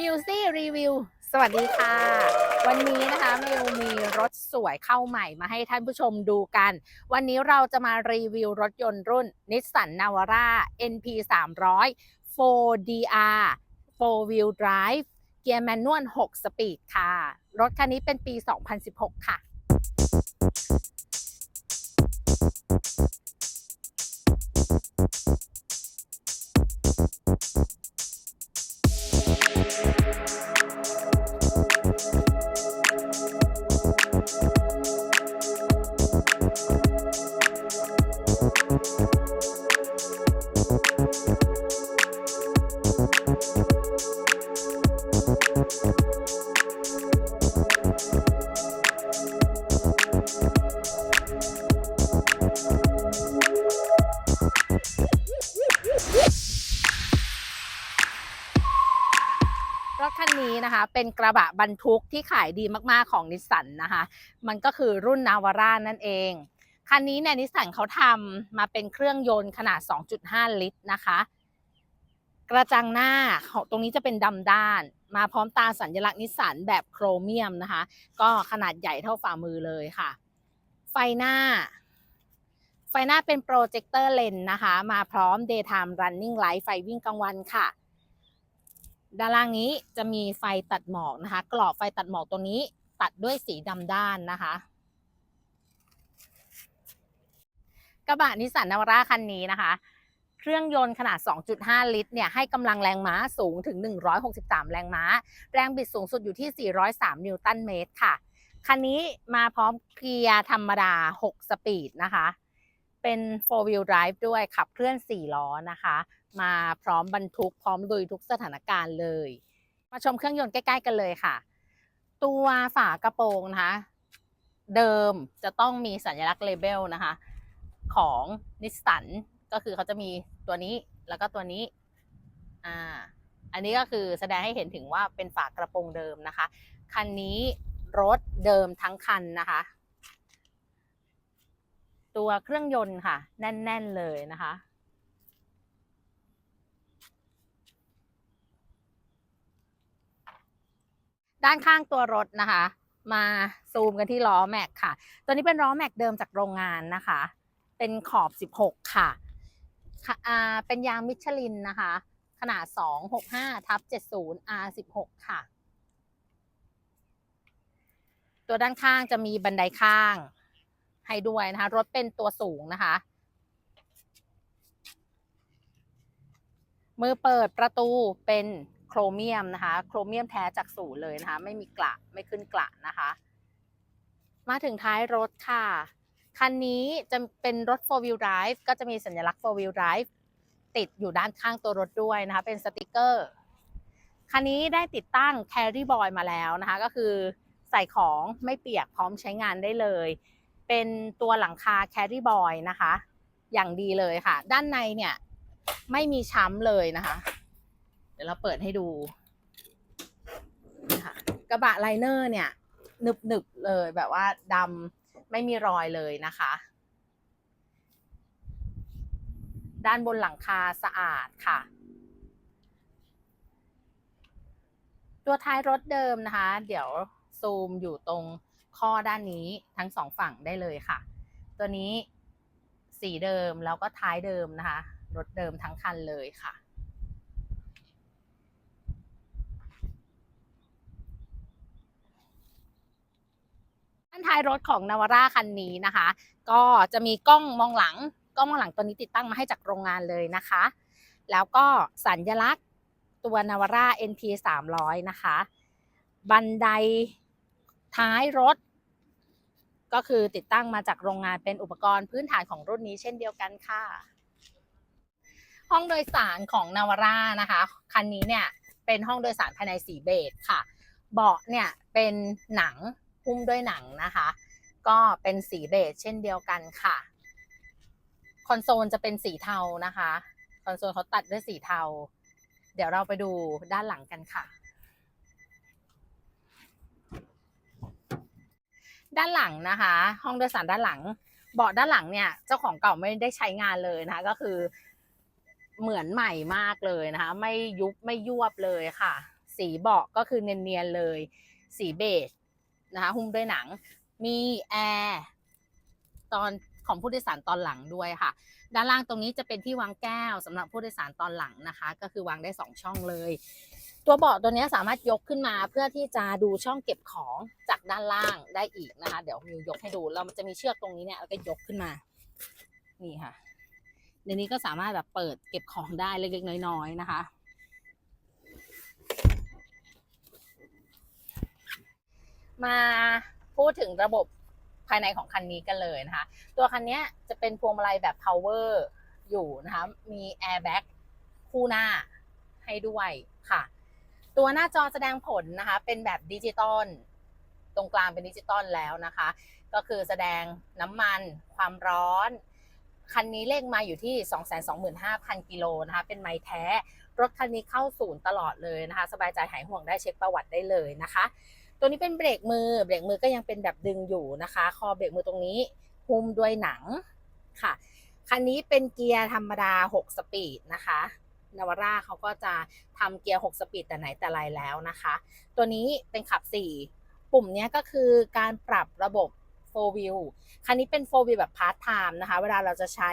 มิวซี่รีวิวสวัสดีค่ะ วันนี้นะคะมิวมีรถสวยเข้าใหม่มาให้ท่านผู้ชมดูกัน วันนี้เราจะมารีวิวรถยนต์รุ่น Nissan Navara NP 300 4DR 4 Wheel Drive เกียร์แมนนวล 6 สปีดค่ะ รถคันนี้เป็นปี 2016 ค่ะ รถคันนี้นะคะ เป็นกระบะบรรทุกที่ขายดีมากๆของนิสสันนะคะ มันก็คือรุ่นนาวาร่านั่นเอง คันนี้เนี่ยนิสสันเขาทำมาเป็นเครื่องยนต์ขนาด 2.5 ลิตรนะคะ กระจังหน้าตรงนี้จะเป็นดำด้าน มาพร้อมตาสัญลักษณ์นิสสันแบบโครเมียมนะคะ ก็ขนาดใหญ่เท่าฝ่ามือเลยค่ะ ไฟหน้า ไฟหน้าเป็นโปรเจคเตอร์เลนนะคะ มาพร้อม daytime running light ไฟวิ่งกลางวันค่ะ ด้านล่างนี้จะมีไฟตัดหมอกนะคะ กรอบไฟตัดหมอกตัวนี้ตัดด้วยสีดำด้านนะคะกระบะนิสสันนาวาร่าคันนี้นะคะ เครื่องยนต์ขนาด 2.5 ลิตรเนี่ยให้กำลังแรงม้าสูงถึง 163 แรงม้า แรงบิดสูงสุดอยู่ที่ 403 นิวตันเมตรค่ะ คันนี้มาพร้อมเกียร์ธรรมดา 6 สปีดนะคะ เป็น 4 wheel drive ด้วยขับเคลื่อน 4 ล้อนะคะ มาพร้อมบรรทุกพร้อมลุยทุกสถานการณ์เลย มาชมเครื่องยนต์ใกล้ ๆ กันเลยค่ะ ตัวฝากระโปรงนะคะเดิมจะต้องมีสัญลักษณ์เลเบลนะคะ ของนิสสัน ก็คือเขาจะมีตัวนี้แล้วก็ตัวนี้ อ่า อันนี้ก็คือแสดงให้เห็นถึงว่าเป็นฝากระโปรงเดิมนะคะ คันนี้รถเดิมทั้งคันนะคะ ตัวเครื่องยนต์ค่ะ แน่น ๆ เลยนะคะ ด้านข้างตัวรถนะคะ มาซูมกันที่ล้อแม็กค่ะ ตัวนี้เป็นล้อแม็กเดิมจากโรงงานนะคะ เป็นขอบ 16 ค่ะค่ะ เป็นยางมิชลินนะคะ ขนาด 265ทับ70 R16 ค่ะ ตัวด้านข้างจะมีบันไดข้างให้ด้วยนะคะ รถเป็นตัวสูงนะคะ มือเปิดประตูเป็นโครเมียมนะคะ โครเมียมแท้จากศูนย์เลยนะคะ ไม่มีกระไม่ขึ้นกระนะคะ มาถึงท้ายรถค่ะ คันนี้จะเป็นรถ4 wheel drive ก็จะมีสัญลักษณ์4 wheel drive ติดอยู่ด้านข้างตัวรถด้วยนะคะ เป็นสติกเกอร์ คันนี้ได้ติดตั้ง carry boy มาแล้วนะคะ ก็คือใส่ของไม่เปียกพร้อมใช้งานได้เลย เป็นตัวหลังคา carry boy นะคะ อย่างดีเลยค่ะ ด้านในเนี่ยไม่มีช้ำเลยนะคะ เดี๋ยวเราเปิดให้ดูนะคะกระบะไลเนอร์เนี่ยหนึบๆเลยแบบว่าดำ ไม่มีรอยเลยนะคะ ด้านบนหลังคาสะอาดค่ะ ตัวท้ายรถเดิมนะคะ เดี๋ยวซูมอยู่ตรงข้อด้านนี้ทั้งสองฝั่งได้เลยค่ะ ตัวนี้สีเดิมแล้วก็ท้ายเดิมนะคะ รถเดิมทั้งคันเลยค่ะ ด้าน ท้ายรถของนาวาร่าคันนี้นะคะ ก็จะมีกล้องมองหลังกล้องมองหลังตัวนี้ติดตั้งมาให้จากโรงงานเลยนะคะ แล้วก็สัญลักษณ์ตัวนาวาร่า NP 300นะคะ บันไดท้ายรถ ก็คือติดตั้งมาจากโรงงานเป็นอุปกรณ์พื้นฐานของรุ่นนี้เช่นเดียวกันค่ะ ห้องโดยสารของนาวาร่านะคะ คันนี้เนี่ยเป็นห้องโดยสารภายในสีเบจค่ะ เบาะเนี่ยเป็นหนัง หุ้มด้วยหนังนะคะ ก็เป็นสีเบจเช่นเดียวกันค่ะ คอนโซลจะเป็นสีเทานะคะ คอนโซลเขาตัดด้วยสีเทา เดี๋ยวเราไปดูด้านหลังกันค่ะ ด้านหลังนะคะ ห้องโดยสารด้านหลังเบาะด้านหลังเนี่ยเจ้าของเก่าไม่ได้ใช้งานเลยนะคะ ก็คือเหมือนใหม่มากเลยนะคะ ไม่ยุบไม่ยวบเลยค่ะสสีเบาะก็คือเนียนๆเลย สีเบจ นะคะหุ้มด้วยหนัง มีแอร์ตอนของผู้โดยสารตอนหลังด้วยค่ะ ด้านล่างตรงนี้จะเป็นที่วางแก้วสำหรับผู้โดยสารตอนหลังนะคะ ก็คือวางได้สองช่องเลย ตัวเบาะตัวนี้สามารถยกขึ้นมาเพื่อที่จะดูช่องเก็บของจากด้านล่างได้อีกนะคะ เดี๋ยวมิวยกให้ดูเรามันจะมีเชือกตรงนี้เนี่ยแล้วก็ยกขึ้นมานี่ค่ะในนี้ก็สามารถแบบเปิดเก็บของได้เล็กๆน้อยๆนะคะ มาพูดถึงระบบภายในของคันนี้กันเลยนะคะ ตัวคันนี้จะเป็นพวงมาลัยแบบ power อยู่นะคะ มี airbag คู่หน้าให้ด้วยค่ะ ตัวหน้าจอแสดงผลนะคะ เป็นแบบดิจิตอลตรงกลางเป็นดิจิตอลแล้วนะคะ ก็คือแสดงน้ำมันความร้อน คันนี้เลขมาอยู่ที่ 225,000 กิโลนะคะ เป็นไม้แท้ รถคันนี้เข้าศูนย์ตลอดเลยนะคะ สบายใจหายห่วงได้เช็คประวัติได้เลยนะคะ ตัวนี้เป็นเบรกมือ เบรกมือก็ยังเป็นแบบดึงอยู่นะคะ คอเบรกมือตรงนี้หุ้มด้วยหนังค่ะ คันนี้เป็นเกียร์ธรรมดา 6 สปีดนะคะนาวาร่าเขาก็จะทำเกียร์ 6 สปีดแต่ไหนแต่ไรแล้วนะคะ ตัวนี้เป็นขับ 4 ปุ่มนี้ก็คือการปรับระบบ4 wheel คันนี้เป็น4 wheel แบบ part time นะคะ เวลาเราจะใช้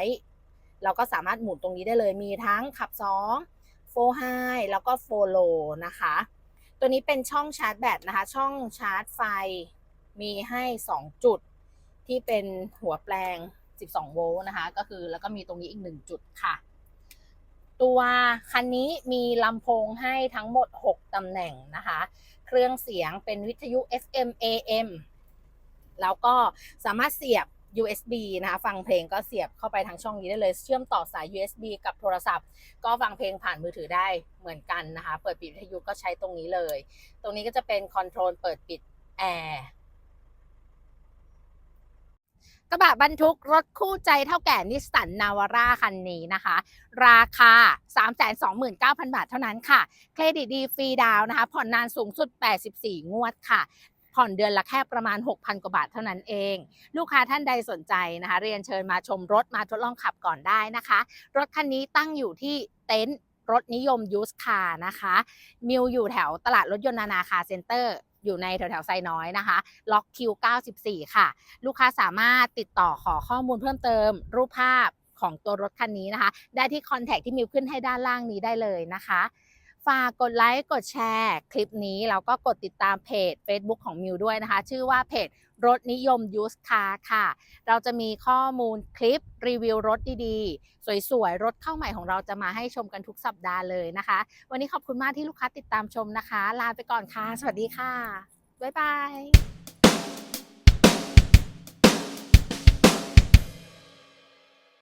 เราก็สามารถหมุนตรงนี้ได้เลย มีทั้งขับ 2 4 high แล้วก็4 low นะคะ ตัวนี้เป็นช่องชาร์จแบตนะคะ ช่องชาร์จไฟมีให้ 2 จุด ที่เป็นหัวแปลง 12 โวลต์นะคะ ก็คือแล้วก็มีตรงนี้อีก 1 จุดค่ะ ตัวคันนี้มีลำโพงให้ทั้งหมด 6ตำแหน่งนะคะ เครื่องเสียงเป็นวิทยุ FM AM แล้วก็สามารถเสียบ USB นะคะฟังเพลงก็เสียบเข้าไปทางช่องนี้ได้เลย เชื่อมต่อสาย USB กับโทรศัพท์ ก็ฟังเพลงผ่านมือถือได้เหมือนกันนะคะ เปิดปิดวิทยุก็ใช้ตรงนี้เลย ตรงนี้ก็จะเป็นคอนโทรลเปิดปิดแอร์กระบะบรรทุกรถคู่ใจเท่าแก่นิสสันนาวาร่าคันนี้นะคะ ราคา 329,000 บาทเท่านั้นค่ะ เครดิตดีฟรีดาวนะคะ ผ่อนนานสูงสุด 84 งวดค่ะ ผ่อนเดือนละแค่ประมาณ 6,000 กว่าบาทเท่านั้นเอง ลูกค้าท่านใดสนใจนะคะ เรียนเชิญมาชมรถมาทดลองขับก่อนได้นะคะ รถคันนี้ตั้งอยู่ที่เต็นท์รถนิยมยูสคาร์นะคะ มิวอยู่แถวตลาดรถยนต์นานาคาเซ็นเตอร์อยู่ในแถวแถวๆไซน้อยนะคะ ล็อกคิว 94 ค่ะ ลูกค้าสามารถติดต่อขอข้อมูลเพิ่มเติม รูปภาพของตัวรถคันนี้นะคะ ได้ที่คอนแทคที่มิวขึ้นให้ด้านล่างนี้ได้เลยนะคะ ฝากกดไลค์ กดแชร์ คลิปนี้แล้วก็กดติดตามเพจ Facebook ของมิวด้วยนะคะ ชื่อว่าเพจรถนิยมยูสคาร์ค่ะ เราจะมีข้อมูลคลิปรีวิวรถดีๆ สวยๆ รถเข้าใหม่ของเราจะมาให้ชมกันทุกสัปดาห์เลยนะคะ วันนี้ขอบคุณมากที่ลูกค้าติดตามชมนะคะ ลาไปก่อนค่ะ สวัสดีค่ะ บ๊ายบาย